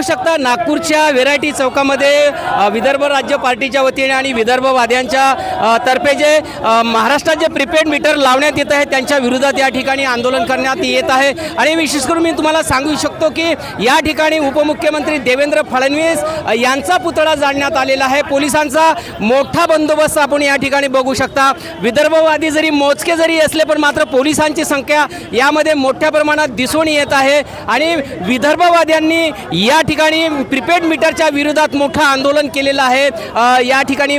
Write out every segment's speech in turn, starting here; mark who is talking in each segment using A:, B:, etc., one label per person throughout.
A: बघू शकता नागपूरच्या व्हेरायटी चौकामध्ये विदर्भ राज्य पार्टीच्या वतीने आणि विदर्भवाद्यांच्या तर्फे जे महाराष्ट्रात जे प्रीपेड मीटर लावण्यात येत आहे त्यांच्या विरोधात या ठिकाणी आंदोलन करण्यात येत आहे. आणि विशेष करून मी तुम्हाला सांगू शकतो की या ठिकाणी उपमुख्यमंत्री देवेंद्र फडणवीस यांचा पुतळा जाळण्यात आलेला आहे. पोलिसांचा मोठा बंदोबस्त आपण या ठिकाणी बघू शकता. विदर्भवादी जरी मोजके जरी असले पण मात्र पोलिसांची संख्या यामध्ये मोठ्या प्रमाणात दिसून येत आहे. आणि विदर्भवाद्यांनी या ठिकाणी प्रीपेड मीटरच्या विरोधात मोठं आंदोलन केलेलं आहे. या ठिकाणी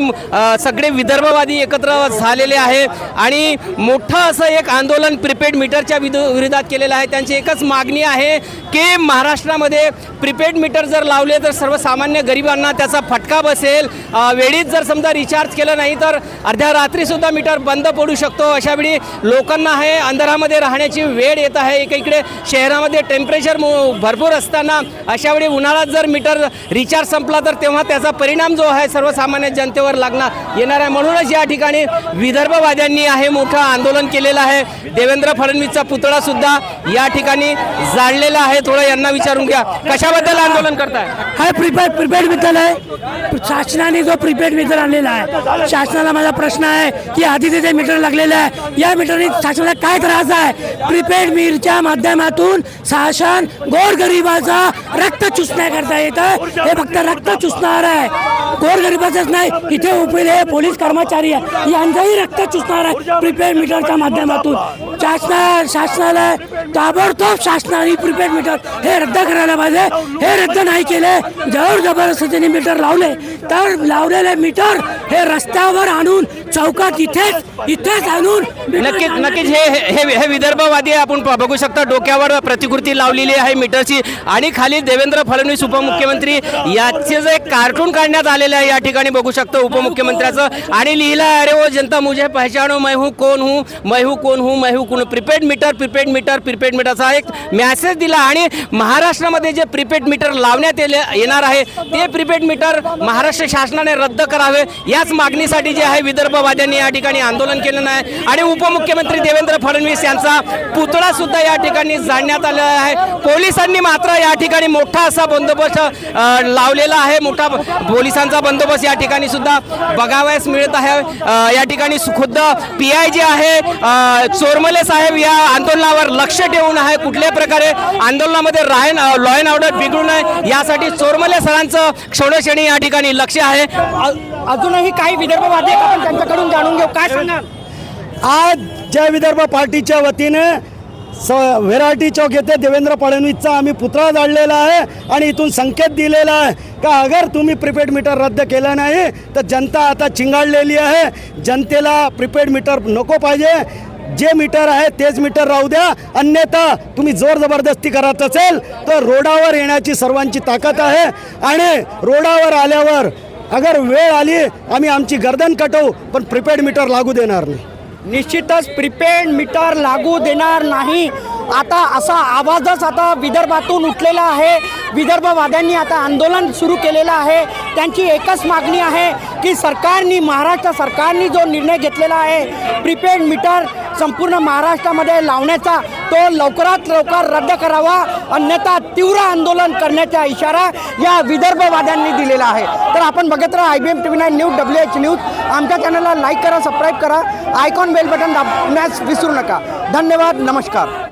A: सगळे विदर्भवादी एकत्र झालेले आहे. आणि मोठं असं एक आंदोलन प्रीपेड मीटरच्या विरोधात केलेलं आहे. त्यांची एकच मागणी आहे की महाराष्ट्रामध्ये प्रीपेड मीटर जर लावले तर सर्वसामान्य गरिबांना त्याचा फटका बसेल. वेळीत वेळीच जर समजा रिचार्ज केलं नाही तर अर्ध्या रात्रीसुद्धा मीटर बंद पडू शकतो. अशावेळी लोकांना हे अंधारामध्ये राहण्याची वेळ येत आहे. एकीकडे शहरामध्ये टेम्परेचर भरपूर असताना अशावेळी उन्हाळ्यात जर मीटर रिचार्ज संपला तर तेव्हा त्याचा परिणाम जो आहे सर्वसामान्य जनतेवर लागणार येणार आहे. म्हणूनच या ठिकाणी विदर्भवाद्यांनी आहे मोठं आंदोलन केलेलं आहे. देवेंद्र फडणवीसचा पुतळा सुद्धा या ठिकाणी जाळलेला आहे. थोडं यांना विचारून घ्या. कशाबद्दल आंदोलन करताय?
B: हा प्रीपेड प्रीपेड मीटर आहे शासनाने जो प्रीपेड मीटर आणलेला आहे शासनाला माझा प्रश्न आहे की आधी तिथे मीटर लागलेलं आहे या मीटरने शासनाला काय त्रास आहे? प्रीपेड मीटरच्या माध्यमातून शासन गोरगरिबाचा रक्त चुसण्याकरता येतं. हे फक्त रक्त चुसणार आहे. गोरगरिबाचंच नाही इथे उभे पोलीस कर्मचारी आहे. यांचंही रक्त चुसणार आहे. प्रिपेअर मीटरच्या माध्यमातून. शासना शासनाला ताबडतोब शासनाने प्रीपेड मीटर हे रद्द करायला पाहिजे. हे रद्द नाही केले जर जबरदस्तीने मीटर लावले. तर लावलेले मीटर हे रस्त्यावर आणून चौकात इथेच इथेच आणून
A: नक्कीच. नक्कीच. हे हे हे विदर्भवादी. आपण बघू शकता डोक्यावर प्रतिकृती लावलेली आहे मीटरची आणि खाली देवेंद्र फडणवीस उपमुख्यमंत्री याचे जे कार्टून काढण्यात आलेले आहे या ठिकाणी बघू शकतो उपमुख्यमंत्र्याचं. आणि लिहिलं अरे वो जनता मुझे पहचानो मैं हूँ कोण हूँ? मैं हूँ कोण हूँ? मैं हूँ एकूण prepaid meter prepaid meter prepaid मीटरचा एक मॅसेज दिला आणि महाराष्ट्रामध्ये जे प्रीपेड मीटर लावण्यात येले येणार आहे ते प्रीपेड मीटर महाराष्ट्र शासनाने रद्द करावे. याच मागणीसाठी जे आहे विदर्भवाद्यांनी या ठिकाणी आंदोलन केलेलं आहे. आणि उपमुख्यमंत्री देवेंद्र फडणवीस यांचा पुतळा सुद्धा या ठिकाणी जाळण्यात आलेला आहे. पोलिसांनी मात्र या ठिकाणी मोठा असा बंदोबस्त लावलेला आहे. मोठा पोलिसांचा बंदोबस्त या ठिकाणी सुद्धा बघावयास मिळत आहे. या ठिकाणी खुद्द पी आय जे आहे. चोरमले साहेब या आंदोलनावर लक्ष ठेवून आहे कुठल्याही प्रकारे? आंदोलनामध्ये रायन लॉ अँड ऑर्डर बिघडू नये यासाठी चोरमले सरांचं क्षणोक्षणी या ठिकाणी लक्ष आहे.
C: अजूनही काही विदर्भवादी आहेत, आपण त्यांच्याकडून जाणून घेऊ. काय सांगाल?
D: आज जय विदर्भ पार्टीच्या वतीने स व्हेरायटी चौक येथे देवेंद्र फडणवीसचा आम्ही पुतळा जाळलेला आहे आणि इथून संकेत दिलेला आहे का अगर तुम्ही प्रिपेड मीटर रद्द केलं नाही तर जनता आता चिंगाळलेली आहे. जनतेला प्रिपेड मीटर नको पाहिजे. जे मीटर आहे तेच मीटर राहू द्या. अन्यथा तुम्ही जोर जबरदस्ती करत असेल तर रोडावर येण्याची सर्वांची ताकद आहे. आणि रोडावर आल्यावर अगर वेळ आली आम्ही आमची गर्दन कटवू पण प्रिपेड मीटर लागू देणार नाही.
C: निश्चितच प्रिपेड मीटर लागू देणार नाही. आता असा आवाजच आता विदर्भातून उठलेला आहे. विदर्भवाद्यांनी आता आंदोलन सुरू केलेलं आहे. त्यांची एकच मागणी आहे की सरकारनी महाराष्ट्र सरकारनी जो निर्णय घेतलेला आहे प्रिपेड मीटर संपूर्ण महाराष्ट्रामध्ये लावण्याचा तो लवकरात लवकर रद्द करावा अन्यथा तीव्र आंदोलन करण्याचा इशारा या विदर्भवाद्यांनी दिलेला आहे. तर आपण बघत राहा I B M T V nine news W H news. आमच्या चॅनलला लाईक करा सबस्क्राईब करा. आयकॉन बेल बटन दाबण्यास विसरू नका. धन्यवाद नमस्कार.